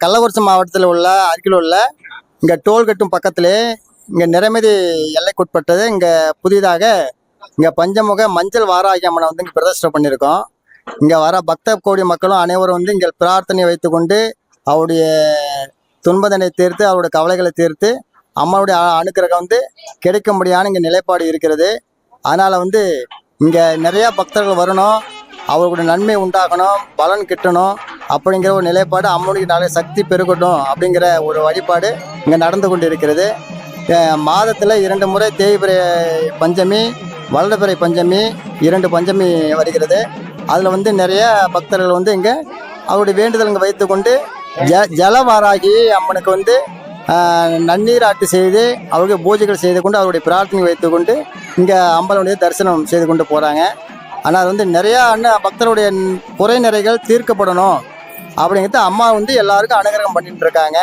கள்ளக்குறிச்சி மாவட்டத்தில் உள்ள அருகில் உள்ள இங்கே டோல்கட்டும் பக்கத்திலே இங்கே நிறைமதி எல்லைக்குட்பட்டது. இங்கே புதிதாக இங்கே பஞ்சமுக மஞ்சள் வாராகி அம்மனை வந்து இங்கே பிரதிஷ்டை பண்ணியிருக்கோம். இங்கே வர பக்த கோடி மக்களும் அனைவரும் வந்து இங்கே பிரார்த்தனை வைத்துக்கொண்டு அவருடைய துன்பதனை தீர்த்து அவருடைய கவலைகளை தீர்த்து அம்மாவுடைய அ- அனுக்கிரகம் வந்து கிடைக்கும்படியான இங்கே நிலைப்பாடு இருக்கிறது. அதனால் வந்து இங்கே நிறையா பக்தர்கள் வரணும். அவர்களுடைய நன்மை உண்டாகணும். பலன் கிட்டணும். அப்படிங்கிற ஒரு நிலைப்பாடு அம்மனுடைய நாளை சக்தி பெருகட்டும் அப்படிங்கிற ஒரு வழிபாடு இங்கே நடந்து கொண்டு இருக்கிறது மாதத்தில் இரண்டு முறை தேய்பிரை பஞ்சமி வல்லபிறை பஞ்சமி இரண்டு பஞ்சமி வருகிறது. அதில் வந்து நிறைய பக்தர்கள் வந்து இங்கே அவருடைய வேண்டுதல் இங்கே வைத்துக்கொண்டு ஜ ஜலவாராகி அம்மனுக்கு வந்து நன்னீர் ஆட்டு செய்து அவருக்கு பூஜைகள் செய்து கொண்டு அவருடைய பிரார்த்தனை வைத்துக்கொண்டு இங்கே அம்பலனுடைய தரிசனம் செய்து கொண்டு போகிறாங்க ஆனால் வந்து நிறையா அண்ணன் பக்தருடைய குறை நிறைகள் தீர்க்கப்படணும். அப்படிங்கிறது அம்மா வந்து எல்லாருக்கும் அனுகிரகம் பண்ணிட்டு இருக்காங்க.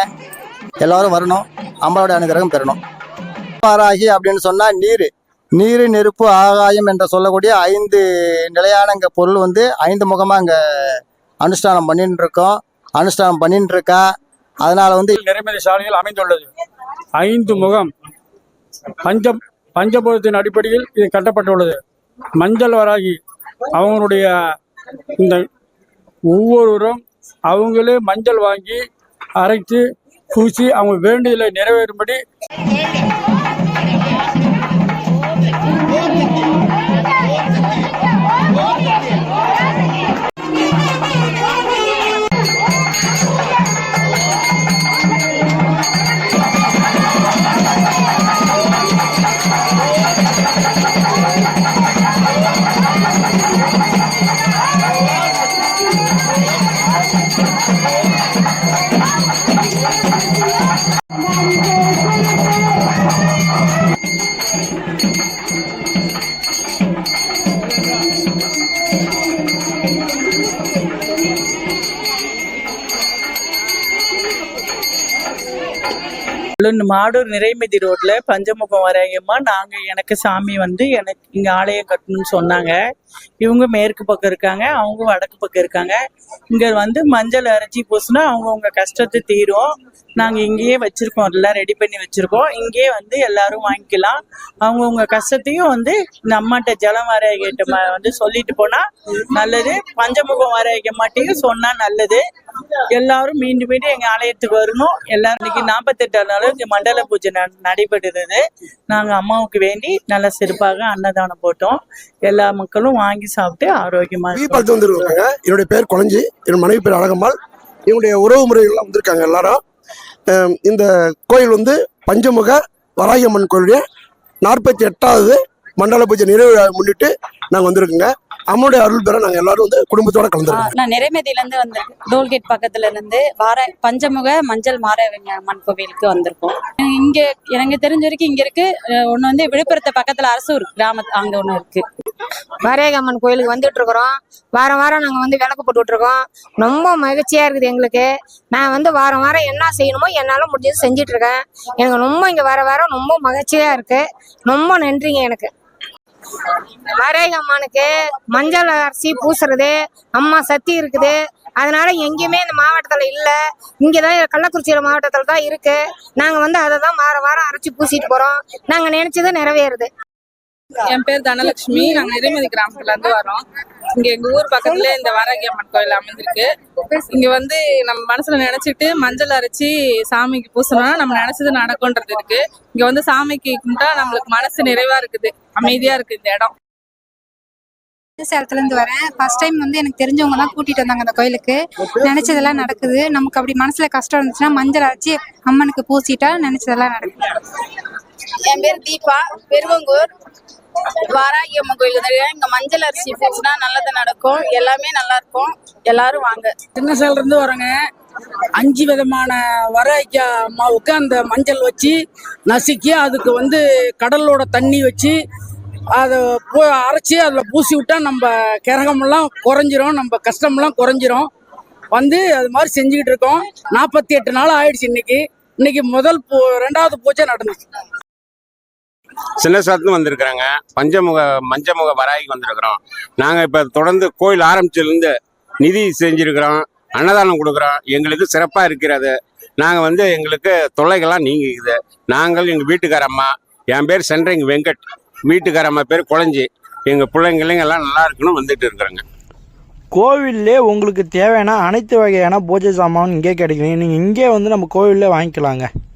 எல்லாரும் வரணும். அம்மாவோட அனுகிரகம் பெறணும். வாராகி அப்படின்னு சொன்னால் நீர். நீர் நெருப்பு ஆகாயம் என்று சொல்லக்கூடிய ஐந்து நிலையான இங்கே பொருள் வந்து ஐந்து முகமாக இங்கே அனுஷ்டானம் பண்ணிட்டு இருக்கோம். அனுஷ்டானம் பண்ணிட்டு இருக்கா. அதனால வந்து நிறைமதி சாலையில் அமைந்துள்ளது. ஐந்து முகம். பஞ்சம் பஞ்சபூதத்தின் அடிப்படையில் இது கட்டப்பட்டுள்ளது. மஞ்சள் வராகி. அவங்களுடைய இந்த ஒவ்வொருவரும் அவங்களே மஞ்சள் வாங்கி அரைத்து பூசி அவங்க வேண்டியதில் நிறைவேறும்படி மாடூர் நிறைமதி ரோட்ல பஞ்சமுகம் வரையம்மா. நாங்க எனக்கு சாமி வந்து எனக்கு இங்க ஆலயம் கட்டணும்னு சொன்னாங்க. இவங்க மேற்கு பக்கம் இருக்காங்க அவங்க வடக்கு பக்கம் இருக்காங்க. இங்க வந்து மஞ்சள் அரைச்சி பூசினா அவங்கவுங்க கஷ்டத்தை தீரும். நாங்க இங்கேயே வச்சிருக்கோம் எல்லாம் ரெடி பண்ணி வச்சிருக்கோம். இங்கேயே வந்து எல்லாரும் வாங்கிக்கலாம். அவங்கவுங்க கஷ்டத்தையும் வந்து நம்மகிட்ட ஜலம் வரைகிட்ட வந்து சொல்லிட்டு போனா நல்லது. பஞ்சமுகம் வரைக்க மாட்டேங்க சொன்னா நல்லது. எல்லாரும் மீண்டும் மீண்டும் எங்க ஆலயத்துக்கு வரணும். எல்லாரும் இன்னைக்கு நாற்பத்தெட்டாம் நாள் இங்க மண்டல பூஜை ந- நடைபெறுகிறது நாங்க அம்மாவுக்கு வேண்டி நல்ல சிறப்பாக அன்னதானம் போட்டோம். எல்லா மக்களும் வாங்கி சாப்பிட்டு ஆரோக்கியமா பார்த்து வந்துருக்காங்க. என்னுடைய பேர் குழஞ்சி. என் மனைவி பேர் அழகம்மாள். என்னுடைய உறவு முறைகள்லாம் வந்திருக்காங்க எல்லாரும். இந்த கோயில் வந்து பஞ்சமுக வராகியம்மன் கோயிலுடைய நாற்பத்தி எட்டாவது மண்டல பூஜை நிறைவு முன்னிட்டு நாங்கள் வந்திருக்கோங்க. அம்மனுடைய அருள் பெற நாங்கள் எல்லாரும் வந்து குடும்பத்தோட கலந்துருக்கோம். நான் நிறைமதியில இருந்து வந்திருக்கேன் டோல்கேட் பக்கத்துல இருந்து வார பஞ்சமுக மஞ்சள் மாரவிங்க அம்மன் கோவிலுக்கு வந்திருக்கோம். இங்க எனக்கு தெரிஞ்ச வரைக்கும் இங்க இருக்கு. ஒண்ணு வந்து விழுப்புரத்து பக்கத்துல அரசூர் கிராமத்து அங்க ஒண்ணு இருக்கு. வாரேகம்மன் கோயிலுக்கு வந்துட்டு இருக்கிறோம். வாரம் வாரம் நாங்கள் வந்து விளக்கு போட்டுட்டு இருக்கோம் ரொம்ப மகிழ்ச்சியா இருக்குது எங்களுக்கு. நான் வந்து வாரம் வாரம் என்ன செய்யணுமோ என்னால் முடிஞ்சது செஞ்சுட்டு இருக்கேன். எனக்கு ரொம்ப இங்கே வர வாரம் ரொம்ப மகிழ்ச்சியா இருக்கு. ரொம்ப நன்றிங்க எனக்கு. வாரேகம்மனுக்கு மஞ்சள் அரிசி பூசுறது அம்மா சக்தி இருக்குது. அதனால எங்கேயுமே இந்த மாவட்டத்தில் இல்லை. இங்கே தான் கள்ளக்குறிச்சியில் மாவட்டத்தில் தான் இருக்கு. நாங்கள் வந்து அதை தான் வாரம் வாரம் அரைச்சி பூசிட்டு போகிறோம் நாங்கள் நினைச்சது நிறைவேறுது. என் பேர் தனலட்சுமி. நாங்க நிறைமதி கிராமத்துல இருந்து வரோம். இங்க எங்க ஊர் பக்கத்துல இந்த வாராகி அம்மன் கோயில் அமைந்திருக்கு இங்க வந்து நம்ம மனசுல நினைச்சிட்டு மஞ்சள் அரைச்சி சாமிக்கு பூசணும்னா நம்ம நினைச்சது நடக்கும்ன்றது இருக்கு. இங்க வந்து சாமிக்கு கும்பிட்டா நம்மளுக்கு மனசு நிறைவா இருக்குது. அமைதியா இருக்கு இந்த இடம். சேலத்துல இருந்து வரேன். ஃபர்ஸ்ட் டைம் வந்து எனக்கு தெரிஞ்சவங்க தான் கூட்டிட்டு வந்தாங்க அந்த கோயிலுக்கு. நினைச்சதெல்லாம் நடக்குது. நமக்கு அப்படி மனசுல கஷ்டம் இருந்துச்சுன்னா மஞ்சள் அரைச்சி அம்மனுக்கு பூசிட்டா நினைச்சதெல்லாம் நடக்குது. என் பேர் தீபா. பெருவங்கூர். வாராகி அம்மன் கோயில் வந்துருக்கேன் இங்க மஞ்சள் அரிசி போச்சுன்னா நல்லது நடக்கும். எல்லாமே நல்லா இருக்கும். எல்லாரும் வாங்க. சின்ன சேல இருந்து வரோங்க அஞ்சு விதமான வராய்க்கா அம்மாவுக்கு அந்த மஞ்சள் வச்சு நசுக்கி அதுக்கு வந்து கடலோட தண்ணி வச்சு அதை போ அரைச்சி அதில் பூசி விட்டா நம்ம கிரகமெல்லாம் குறைஞ்சிரும். நம்ம கஷ்டமெல்லாம் குறைஞ்சிரும். வந்து அது மாதிரி செஞ்சுக்கிட்டு இருக்கோம். நாற்பத்தி எட்டு நாள் ஆயிடுச்சு இன்னைக்கு. இன்னைக்கு முதல் பூ ரெண்டாவது பூஜை நடந்துச்சு. சின்ன சேலத்துலேருந்து வந்திருக்கிறோங்க. பஞ்சமுக மஞ்சமுக வராய்க்கு வந்திருக்கிறோம். நாங்கள் இப்போ தொடர்ந்து கோயில் ஆரம்பிச்சதுலேருந்து நிதி செஞ்சுருக்கிறோம். அன்னதானம் கொடுக்குறோம். எங்களுக்கு சிறப்பாக இருக்கிறது. நாங்கள் வந்து எங்களுக்கு தொல்லைகள்லாம் நீங்கிக்குது. நாங்கள் எங்கள் வீட்டுக்கார அம்மா என் பேர் சென்ட்ரிங் வெங்கட். வீட்டுக்கார அம்மா பேர் குழஞ்சி. எங்கள் பிள்ளைங்களைங்க எல்லாம் நல்லா இருக்குன்னு வந்துட்டு இருக்கிறோங்க. கோவில்லே உங்களுக்கு தேவையான அனைத்து வகையான பூஜை சாமான் இங்கே கிடைக்கும். நீங்கள் இங்கே வந்து நம்ம கோவிலே வாங்கிக்கலாங்க.